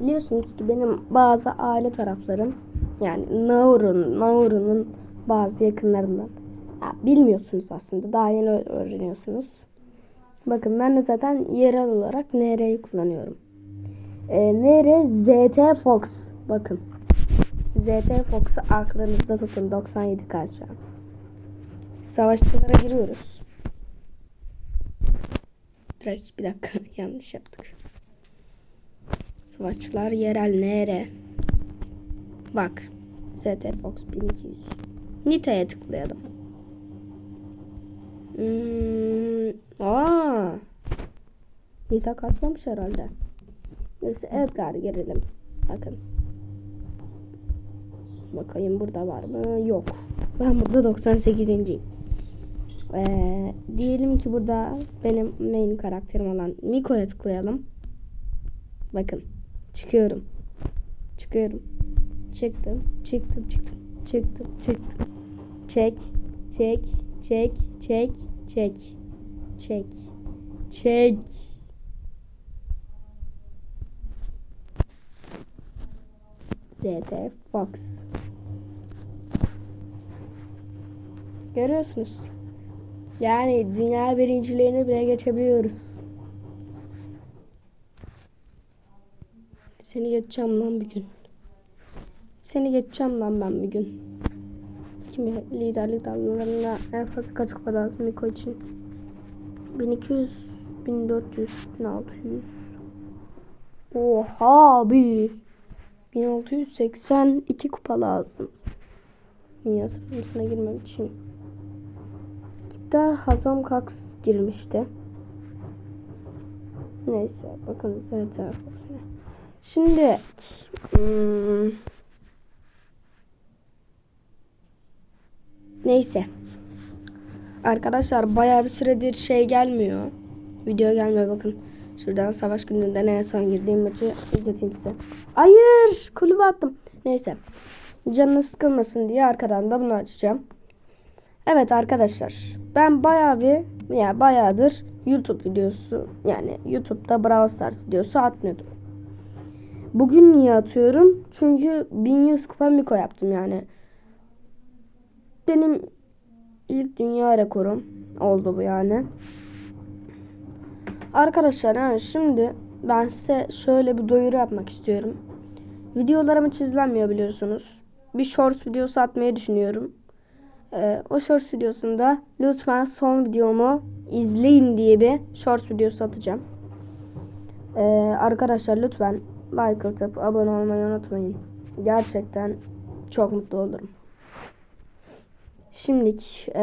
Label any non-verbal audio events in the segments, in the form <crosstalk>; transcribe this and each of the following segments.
Biliyorsunuz ki benim bazı aile taraflarım yani Naurun, Nauru'nun bazı yakınlarından. Ya, bilmiyorsunuz aslında. Daha yeni öğreniyorsunuz. Bakın ben de zaten yerel olarak NR'yi kullanıyorum. Ee, NR ZT Fox. Bakın. ZT Fox'u aklınızda tutun. 97 kaç şu an. Savaşçılara giriyoruz. Direkt bir dakika <laughs> yanlış yaptık. Savaşçılar yerel nere? Bak. ZT Fox 1200. Nita'ya tıklayalım. Hmm, aa. Nita kasmamış herhalde. Neyse Edgar girelim. Bakın. Bakayım burada var mı? Yok. Ben burada 98'inciyim. Ee, diyelim ki burada benim main karakterim olan Miko'ya tıklayalım. Bakın. Çıkıyorum. Çıkıyorum. Çıktım. Çıktım. Çıktım. Çıktım. Çıktım. Çek. Çek. Çek. Çek. Çek. Çek. Çek. ZD Fox. Görüyorsunuz. Yani dünya birincilerini bile geçebiliyoruz. Seni geçeceğim lan bir gün. Seni geçeceğim lan ben bir gün. Kimi liderlik dalgalarında en fazla kaç kupa lazım Miko için? 1200, 1400, 1600. Oha abi. 1682 kupa lazım. Dünya sıralamasına girmem için. Hatta Hazom Cox girmişti. Neyse bakın zaten. Şimdi hmm, neyse. Arkadaşlar bayağı bir süredir şey gelmiyor. Video gelmiyor bakın. Şuradan savaş gününden en son girdiğim maçı izleteyim size. Hayır kulübe attım. Neyse. Canınız sıkılmasın diye arkadan da bunu açacağım. Evet arkadaşlar. Ben bayağı bir ya bayağıdır YouTube videosu yani YouTube'da Brawl Stars videosu atmıyordum. Bugün niye atıyorum? Çünkü 1100 kupa Miko yaptım yani. Benim ilk dünya rekorum oldu bu yani. Arkadaşlar yani şimdi ben size şöyle bir duyuru yapmak istiyorum. Videolarım hiç izlenmiyor biliyorsunuz. Bir shorts videosu atmayı düşünüyorum. Ee, o shorts videosunda lütfen son videomu izleyin diye bir shorts videosu atacağım. Ee, arkadaşlar lütfen like atıp abone olmayı unutmayın. Gerçekten çok mutlu olurum. Şimdilik e,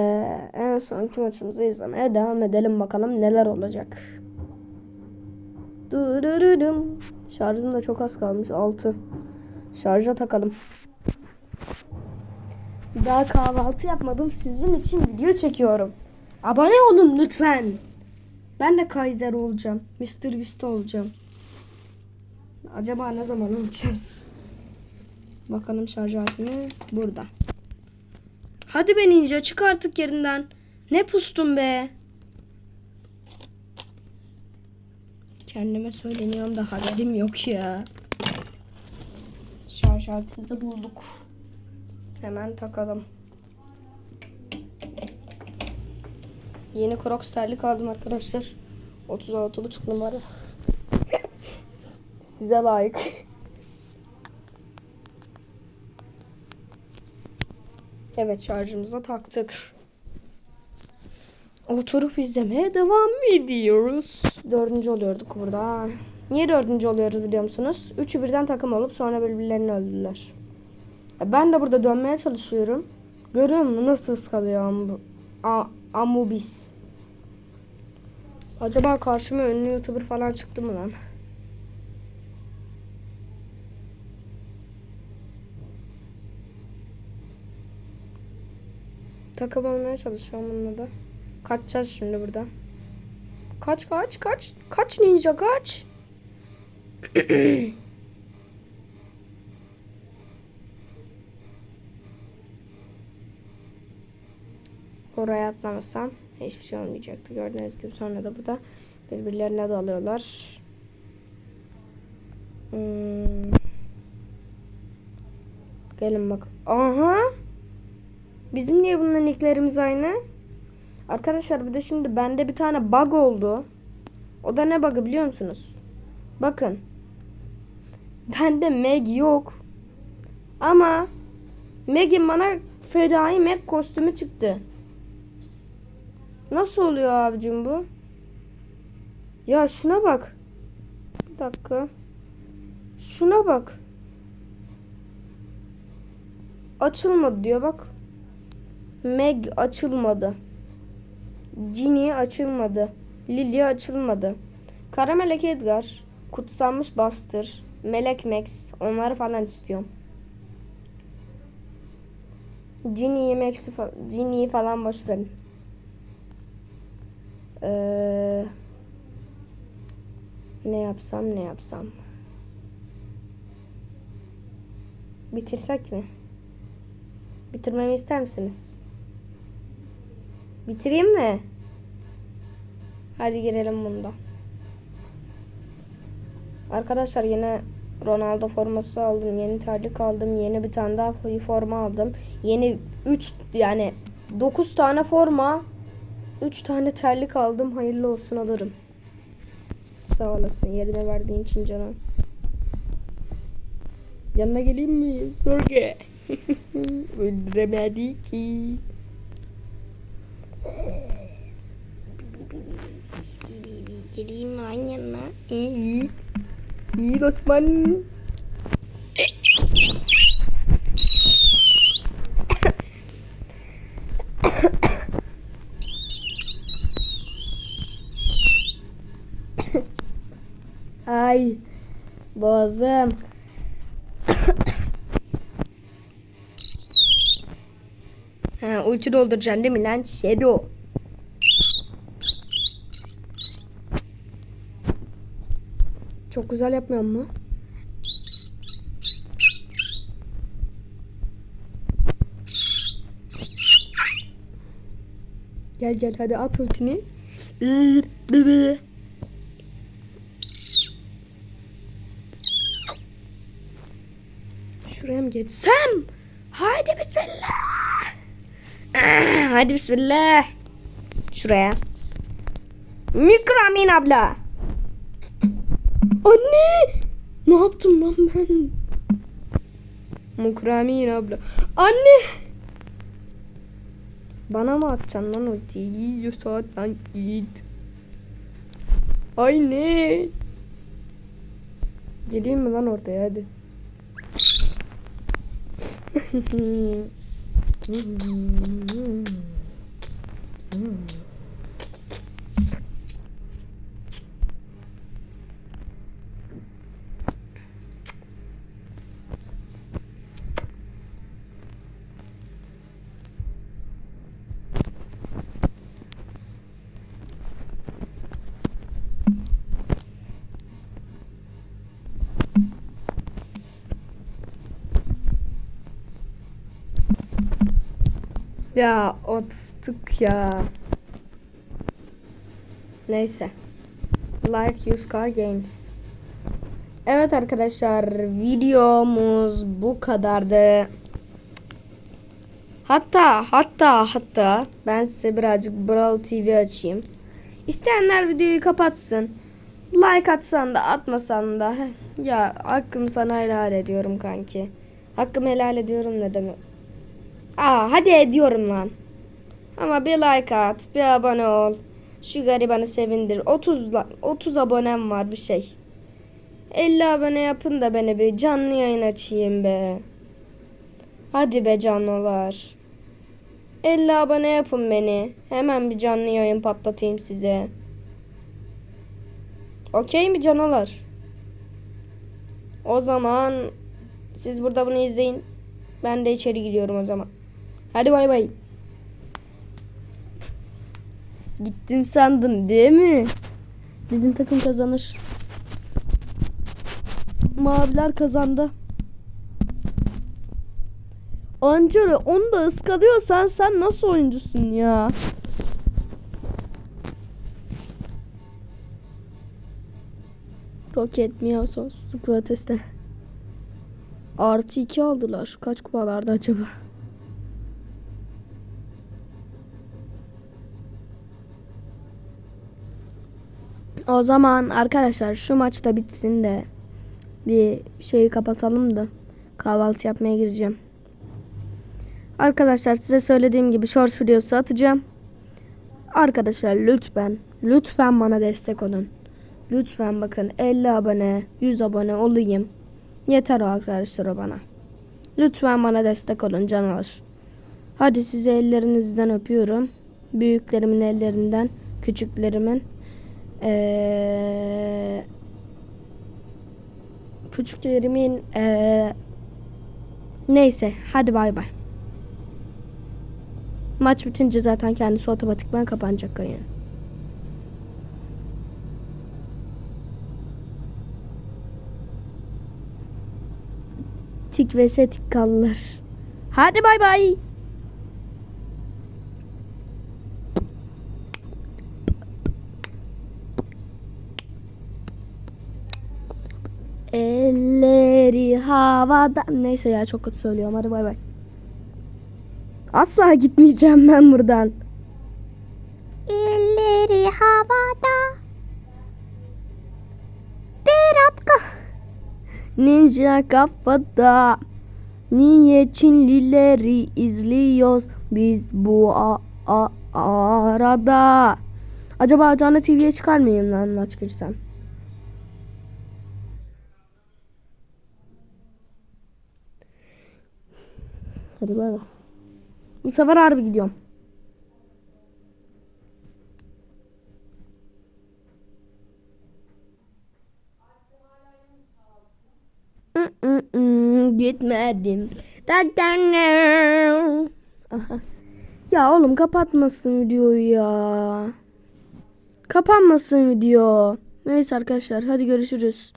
en sonki maçımızı izlemeye devam edelim bakalım neler olacak. Dururudum. Şarjım da çok az kalmış 6. Şarja takalım. Daha kahvaltı yapmadım. Sizin için video çekiyorum. Abone olun lütfen. Ben de Kaiser olacağım. Mr. Beast olacağım. Acaba ne zaman olacağız? Bakalım şarj aletimiz burada. Hadi be ninja çık artık yerinden. Ne pustun be. Kendime söyleniyorum da haberim yok ya. Şarj aletimizi bulduk. Hemen takalım. Yeni Crocs terlik aldım arkadaşlar. 36,5 numara. Size layık. <laughs> Evet şarjımıza taktık. Oturup izlemeye devam ediyoruz. Dördüncü oluyorduk burada. Niye dördüncü oluyoruz biliyor musunuz? Üçü birden takım olup sonra birbirlerini öldürdüler. E, Ben de burada dönmeye çalışıyorum. Görüyor musun nasıl ıskalıyor Am Amubis? Acaba karşıma ünlü YouTuber falan çıktı mı lan? Takım olmaya çalışıyorum bununla da. Kaçacağız şimdi burada. Kaç kaç kaç. Kaç ninja kaç. <clears throat> Oraya atlamasam hiçbir şey olmayacaktı. Gördüğünüz gibi sonra da burada birbirlerine dalıyorlar. Hmm. Gelin bak. Aha. Bizim niye bunların nicklerimiz aynı? Arkadaşlar bir de şimdi bende bir tane bug oldu. O da ne bug'ı biliyor musunuz? Bakın. Bende Meg yok. Ama Meg'in bana fedai Meg kostümü çıktı. Nasıl oluyor abicim bu? Ya şuna bak. Bir dakika. Şuna bak. Açılmadı diyor bak. Meg açılmadı. Ginny açılmadı. Lily açılmadı. Kara Melek Edgar, Kutsanmış Buster, Melek Max onları falan istiyorum. Ginny'yi Max'i Ginny'yi falan boş verin. Ee, ne yapsam ne yapsam. Bitirsek mi? Bitirmemi ister misiniz? Bitireyim mi? Hadi girelim bunda. Arkadaşlar yine Ronaldo forması aldım. Yeni terlik aldım. Yeni bir tane daha forma aldım. Yeni 3 yani 9 tane forma 3 tane terlik aldım. Hayırlı olsun alırım. Sağ olasın. Yerine verdiğin için canım. Yanına geleyim mi? Sorge. <laughs> Öldüremedi ki. Geleyim aynı yanına? İyi. Ha, ulti dolduracaksın değil mi lan? Shadow. Çok güzel yapmıyor mu? Gel gel hadi at ultini. Bebe. Şuraya mı geçsem? Haydi bismillah. <clears throat> Haydi bismillah. Şuraya. Mükramin abla. Anne! Ne yaptım lan ben? Mukramin abla. Anne! Bana mı atacaksın lan ultiyi? Yüz saat lan git. Ay ne? Geleyim mi lan ortaya hadi. <laughs> Hmm. Hmm. Ya otistik ya. Neyse. Like Yuska Games. Evet arkadaşlar videomuz bu kadardı. Hatta hatta hatta ben size birazcık Brawl TV açayım. İsteyenler videoyu kapatsın. Like atsan da atmasan da ya hakkımı sana helal ediyorum kanki. Hakkımı helal ediyorum ne demek? Aa hadi ediyorum lan. Ama bir like at, bir abone ol. Şu garibanı sevindir. 30 la- 30 abonem var bir şey. 50 abone yapın da beni bir canlı yayın açayım be. Hadi be canlılar. 50 abone yapın beni. Hemen bir canlı yayın patlatayım size. Okey mi canlılar? O zaman siz burada bunu izleyin. Ben de içeri gidiyorum o zaman. Hadi bay bay. Gittim sandın değil mi? Bizim takım kazanır. Maviler kazandı. Ancara onu da ıskalıyorsan sen nasıl oyuncusun ya? Roket Mia sonsuzluk proteste. Artı 2 aldılar. Kaç kupalarda acaba? O zaman arkadaşlar şu maçta bitsin de bir şeyi kapatalım da kahvaltı yapmaya gireceğim. Arkadaşlar size söylediğim gibi shorts videosu atacağım. Arkadaşlar lütfen lütfen bana destek olun. Lütfen bakın 50 abone 100 abone olayım. Yeter o arkadaşlar o bana. Lütfen bana destek olun canavar. Hadi sizi ellerinizden öpüyorum. Büyüklerimin ellerinden, küçüklerimin. Ee, küçüklerimin ee, neyse hadi bay bay. Maç bitince zaten kendisi otomatikman kapanacak yayın. Tik ve tik kalırlar. Hadi bay bay. Elleri havada. Neyse ya çok kötü söylüyorum. Hadi bay bay. Asla gitmeyeceğim ben buradan. Elleri havada. Berat ka. Ninja kafada. Niye Çinlileri izliyoruz biz bu a- a- arada? Acaba Canlı TV'ye çıkar mıyım lan maç girsem? Hadi bay bay. Bu sefer harbi gidiyorum. Gitmedim. Aha. Ya oğlum kapatmasın videoyu ya. Kapanmasın video. Neyse arkadaşlar hadi görüşürüz.